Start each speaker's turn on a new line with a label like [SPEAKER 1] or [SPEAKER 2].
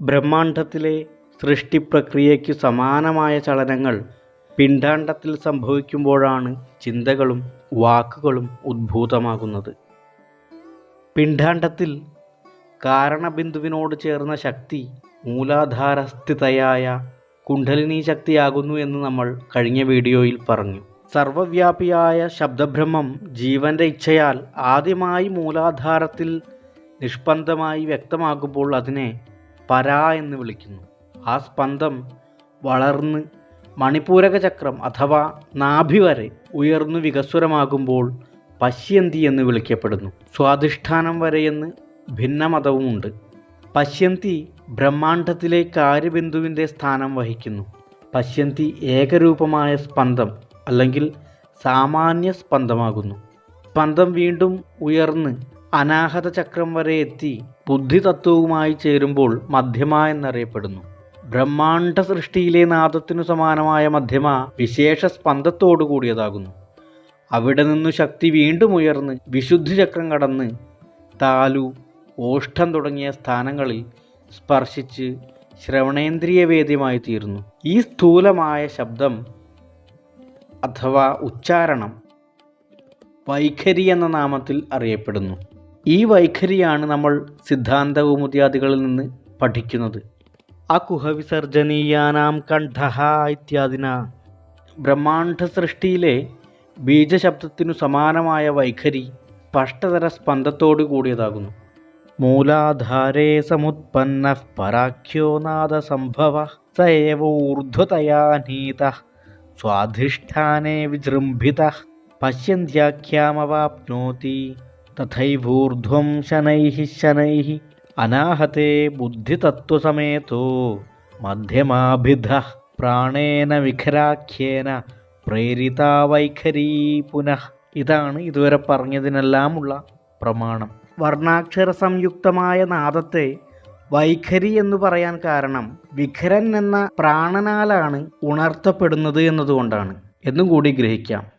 [SPEAKER 1] ബ്രഹ്മാണ്ഡത്തിലെ സൃഷ്ടിപ്രക്രിയയ്ക്കു സമാനമായ ചലനങ്ങൾ പിണ്ഡാണ്ഡത്തിൽ സംഭവിക്കുമ്പോഴാണ് ചിന്തകളും വാക്കുകളും ഉദ്ഭൂതമാകുന്നത്. പിണ്ഡാണ്ഡത്തിൽ കാരണബിന്ദുവിനോട് ചേർന്ന ശക്തി മൂലാധാരസ്ഥിതയായ കുണ്ഡലിനീശക്തിയാകുന്നു എന്ന് നമ്മൾ കഴിഞ്ഞ വീഡിയോയിൽ പറഞ്ഞു. സർവവ്യാപിയായ ശബ്ദബ്രഹ്മം ജീവന്റെ ഇച്ഛയാൽ ആദ്യമായി മൂലാധാരത്തിൽ നിഷ്പന്ദമായി വ്യക്തമാകുമ്പോൾ അതിനെ പര എന്ന് വിളിക്കുന്നു. ആ സ്പന്ദം വളർന്ന് മണിപൂരകചക്രം അഥവാ നാഭി വരെ ഉയർന്നു വികസ്വരമാകുമ്പോൾ പശ്യന്തി എന്ന് വിളിക്കപ്പെടുന്നു. സ്വാധിഷ്ഠാനം വരെയെന്ന് ഭിന്നമതവുമുണ്ട്. പശ്യന്തി ബ്രഹ്മാണ്ഡത്തിലെ കാര്യബിന്ദുവിന്റെ സ്ഥാനം വഹിക്കുന്നു. പശ്യന്തി ഏകരൂപമായ സ്പന്ദം അല്ലെങ്കിൽ സാമാന്യ സ്പന്ദമാകുന്നു. സ്പന്ദം വീണ്ടും ഉയർന്ന് അനാഹതചക്രം വരെ എത്തി ബുദ്ധിതത്വവുമായി ചേരുമ്പോൾ മധ്യമ എന്നറിയപ്പെടുന്നു. ബ്രഹ്മാണ്ഡസൃഷ്ടിയിലെ നാദത്തിനു സമാനമായ മധ്യമ വിശേഷ സ്പന്ദത്തോടു കൂടിയതാകുന്നു. അവിടെ നിന്നു ശക്തി വീണ്ടും ഉയർന്ന് വിശുദ്ധി ചക്രം കടന്ന് താലു, ഓഷ്ഠം തുടങ്ങിയ സ്ഥാനങ്ങളിൽ സ്പർശിച്ച് ശ്രവണേന്ദ്രിയവേദ്യമായിത്തീരുന്നു. ഈ സ്ഥൂലമായ ശബ്ദം അഥവാ ഉച്ചാരണം വൈഖരി എന്ന നാമത്തിൽ അറിയപ്പെടുന്നു. ഈ വൈഖരിയാണ് നമ്മൾ സിദ്ധാന്ത കൗമുദ്യാദികളിൽ നിന്ന് പഠിക്കുന്നത്. അകുഹവിസർജനീയാനാം ഇത്യാദിന ബ്രഹ്മാണ്ഡ സൃഷ്ടിയിലെ ബീജശബ്ദത്തിനു സമാനമായ വൈഖരി സ്പഷ്ടതര സ്പന്ദത്തോടു കൂടിയതാകുന്നു. മൂലാധാരേ സമുത്പന്ന പരാഖ്യോനാഥ സംഭവ സേവ ഊർധ്വതയാനീത ഊർധ്വതയാ നീതഃ സ്വാധിഷ്ഠാനേ വിജൃംഭിത പശ്യന്ത്യാഖ്യാമവാപ്നോതി തഥൈവൂർധ്വം ശനൈ ശനൈ അനാഹത്തെ ബുദ്ധിതത്വസമേതോ മധ്യമാഭിധ പ്രാണേന വിഖരാഖ്യേന പ്രേരിതാ വൈഖരീ പുനഃ ഇതാണ് ഇതുവരെ പറഞ്ഞതിനെല്ലാമുള്ള പ്രമാണം. വർണാക്ഷര സംയുക്തമായ നാദത്തെ വൈഖരി എന്ന് പറയാൻ കാരണം വിഖരൻ എന്ന പ്രാണനാലാണ് ഉണർത്തപ്പെടുന്നത് എന്നതുകൊണ്ടാണ് എന്നും കൂടി ഗ്രഹിക്കാം.